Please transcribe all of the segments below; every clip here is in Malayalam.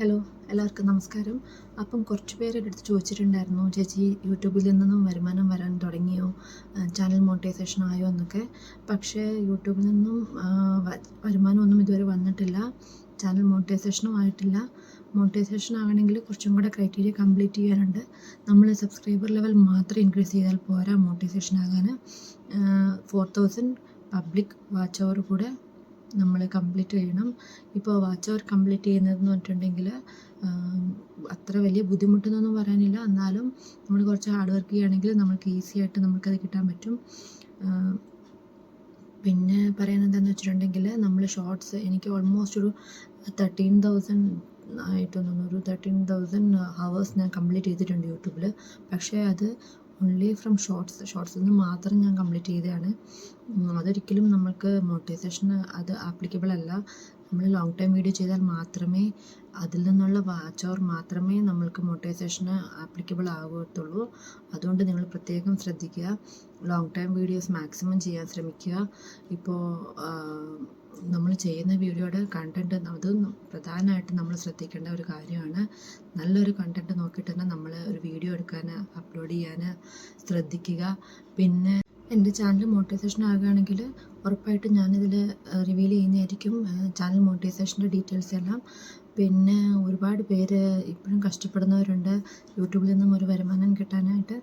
ഹലോ എല്ലാവർക്കും നമസ്കാരം. അപ്പം കുറച്ച് പേര് എന്റെ അടുത്ത് ചോദിച്ചിട്ടുണ്ടായിരുന്നു ചേച്ചി യൂട്യൂബിൽ നിന്നും വരുമാനം വരാൻ തുടങ്ങിയോ? ചാനൽ മോണിറ്റൈസേഷൻ ആയോ എന്നൊക്കെ. പക്ഷേ യൂട്യൂബിൽ നിന്നും വരുമാനമൊന്നും ഇതുവരെ വന്നിട്ടില്ല. ചാനൽ മോണിറ്റൈസേഷനും ആയിട്ടില്ല. മോണിറ്റൈസേഷൻ ആകണമെങ്കിൽ കുറച്ചും കൂടെ ക്രൈറ്റീരിയ കംപ്ലീറ്റ് ചെയ്യാനുണ്ട്. നമ്മൾ സബ്സ്ക്രൈബർ ലെവൽ മാത്രം ഇൻക്രീസ് ചെയ്താൽ പോരാ മോണിറ്റൈസേഷൻ ആകാൻ. Four thousand public watch hour കൂടെ നമ്മൾ കംപ്ലീറ്റ് ചെയ്യണം. ഇപ്പോൾ വാച്ച് അവർ കംപ്ലീറ്റ് ചെയ്യുന്നതെന്ന് പറഞ്ഞിട്ടുണ്ടെങ്കിൽ അത്ര വലിയ ബുദ്ധിമുട്ടെന്നൊന്നും പറയാനില്ല. എന്നാലും നമ്മൾ കുറച്ച് ഹാർഡ് വർക്ക് ചെയ്യുകയാണെങ്കിൽ നമുക്ക് ഈസി ആയിട്ട് നമുക്കത് കിട്ടാൻ പറ്റും. പിന്നെ പറയുന്നത് എന്താണെന്ന് വെച്ചിട്ടുണ്ടെങ്കിൽ നമ്മൾ ഷോർട്സ് എനിക്ക് ഓൾമോസ്റ്റ് ഒരു തേർട്ടീൻ തൗസൻഡ് ആയിട്ട് തോന്നുന്നു. ഒരു തേർട്ടീൻ തൗസൻഡ് ഹവേഴ്സ് ഞാൻ കംപ്ലീറ്റ് ചെയ്തിട്ടുണ്ട് യൂട്യൂബിൽ പക്ഷേ അത് ഓൺലി ഫ്രം ഷോർട്സ് ഷോർട്സിൽ നിന്ന് മാത്രം ഞാൻ കംപ്ലീറ്റ് ചെയ്തതാണ്. അതൊരിക്കലും നമ്മൾക്ക് മോട്ടിവേഷന് അത് ആപ്ലിക്കബിൾ അല്ല. നമ്മൾ ലോങ് ടൈം വീഡിയോ ചെയ്താൽ മാത്രമേ അതിൽ നിന്നുള്ള വാച്ച് അവർ മാത്രമേ നമ്മൾക്ക് മോട്ടിവേഷന് ആപ്ലിക്കബിൾ ആകത്തുള്ളൂ അതുകൊണ്ട് നിങ്ങൾ പ്രത്യേകം ശ്രദ്ധിക്കുക. ലോങ് ടൈം വീഡിയോസ് മാക്സിമം ചെയ്യാൻ ശ്രമിക്കുക. ഇപ്പോൾ നമ്മൾ ചെയ്യുന്ന വീഡിയോയുടെ കണ്ടന്റ് അത് പ്രധാനമായിട്ട് നമ്മൾ ശ്രദ്ധിക്കേണ്ട ഒരു കാര്യമാണ്. നല്ലൊരു കണ്ടന്റ് നോക്കിയിട്ട് തന്നെ നമ്മൾ ഒരു വീഡിയോ എടുക്കാൻ അപ്ലോഡ് ചെയ്യാൻ ശ്രദ്ധിക്കുക. പിന്നെ എന്റെ ചാനൽ മോട്ടിവേഷൻ ആകുകയാണെങ്കിൽ ഉറപ്പായിട്ടും ഞാനിതിൽ റിവീൽ ചെയ്യുന്നതായിരിക്കും. ചാനൽ മോട്ടിവേഷന്റെ ഡീറ്റെയിൽസ് എല്ലാം. പിന്നെ ഒരുപാട് പേര് ഇപ്പോഴും കഷ്ടപ്പെടുന്നവരുണ്ട്. യൂട്യൂബിൽ നിന്നും ഒരു വരുമാനം കിട്ടാനായിട്ട്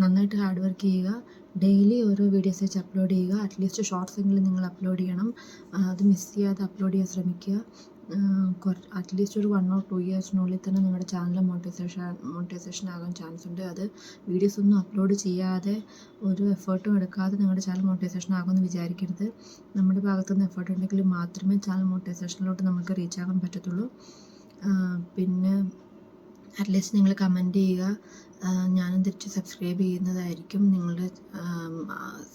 നന്നായിട്ട് ഹാർഡ് വർക്ക് ചെയ്യുക. ഡെയിലി ഓരോ വീഡിയോസ് വെച്ച് അപ്ലോഡ് ചെയ്യുക. അറ്റ്ലീസ്റ്റ് ഷോർട്സ് എങ്കിലും നിങ്ങൾ അപ്ലോഡ് ചെയ്യണം. അത് മിസ് ചെയ്യാതെ അപ്ലോഡ് ചെയ്യാൻ ശ്രമിക്കുക. അറ്റ്ലീസ്റ്റ് ഒരു വൺ ഓർ ടു ഇയേഴ്സിനുള്ളിൽ തന്നെ നിങ്ങളുടെ ചാനൽ മോണിറ്റൈസേഷൻ മോണിറ്റൈസേഷൻ ആകാൻ ചാൻസ് ഉണ്ട്. അത് വീഡിയോസ് ഒന്നും അപ്ലോഡ് ചെയ്യാതെ ഒരു എഫേർട്ടും എടുക്കാതെ നിങ്ങളുടെ ചാനൽ മോണിറ്റൈസേഷൻ ആകുമെന്ന് വിചാരിക്കരുത്. നമ്മുടെ ഭാഗത്തുനിന്ന് എഫേർട്ട് ഉണ്ടെങ്കിൽ മാത്രമേ ചാനൽ മോണിറ്റൈസേഷനിലോട്ട് നമുക്ക് റീച്ച് ആകാൻ പറ്റത്തുള്ളൂ. പിന്നെ അറ്റ്ലീസ്റ്റ് നിങ്ങൾ കമന്റ് ചെയ്യുക. ഞാനും തിരിച്ച് സബ്സ്ക്രൈബ് ചെയ്യുന്നതായിരിക്കും. നിങ്ങളുടെ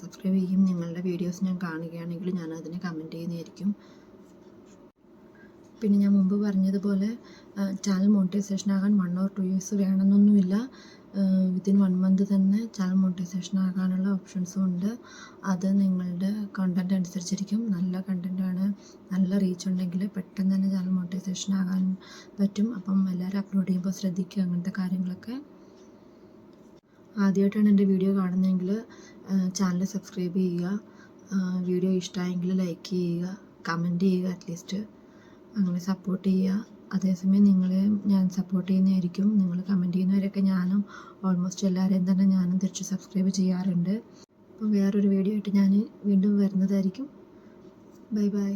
സബ്സ്ക്രൈബ് ചെയ്യും. നിങ്ങളുടെ വീഡിയോസ് ഞാൻ കാണുകയാണെങ്കിൽ ഞാൻ അതിനെ കമന്റ് ചെയ്യുന്നതായിരിക്കും. പിന്നെ ഞാൻ മുമ്പ് പറഞ്ഞതുപോലെ ചാനൽ മോണിറ്റൈസേഷൻ ആകാൻ വൺ ഓർ ടു ഇയേഴ്സ് വേണമെന്നൊന്നുമില്ല. വിത്തിൻ വൺ മന്ത് തന്നെ ചാനൽ മോണിറ്റൈസേഷൻ ആകാനുള്ള ഓപ്ഷൻസും ഉണ്ട്. അത് നിങ്ങളുടെ കണ്ടന്റ് അനുസരിച്ചിരിക്കും. നല്ല കണ്ടന്റാണ് നല്ല റീച്ച് ഉണ്ടെങ്കിൽ പെട്ടെന്ന് തന്നെ ചാനൽ മോണിറ്റൈസേഷൻ ആകാൻ പറ്റും. അപ്പം എല്ലാവരും അപ്ലോഡ് ചെയ്യുമ്പോൾ ശ്രദ്ധിക്കുക അങ്ങനത്തെ കാര്യങ്ങളൊക്കെ. ആദ്യമായിട്ടാണ് എന്റെ വീഡിയോ കാണുന്നതെങ്കിൽ ചാനൽ സബ്സ്ക്രൈബ് ചെയ്യുക. വീഡിയോ ഇഷ്ടമായെങ്കിൽ ലൈക്ക് ചെയ്യുക. കമന്റ് ചെയ്യുക അറ്റ്ലീസ്റ്റ് അങ്ങനെ സപ്പോർട്ട് ചെയ്യുക. അതേസമയം നിങ്ങളെ ഞാൻ സപ്പോർട്ട് ചെയ്യുന്നതായിരിക്കും. നിങ്ങൾ കമന്റ് ചെയ്യുന്നവരൊക്കെ ഞാനും ഓൾമോസ്റ്റ് എല്ലാവരെയും തന്നെ ഞാനും തിരിച്ച് സബ്സ്ക്രൈബ് ചെയ്യാറുണ്ട്. വേറൊരു വീഡിയോ ആയിട്ട് ഞാൻ വീണ്ടും വരുന്നതായിരിക്കും. Bye bye.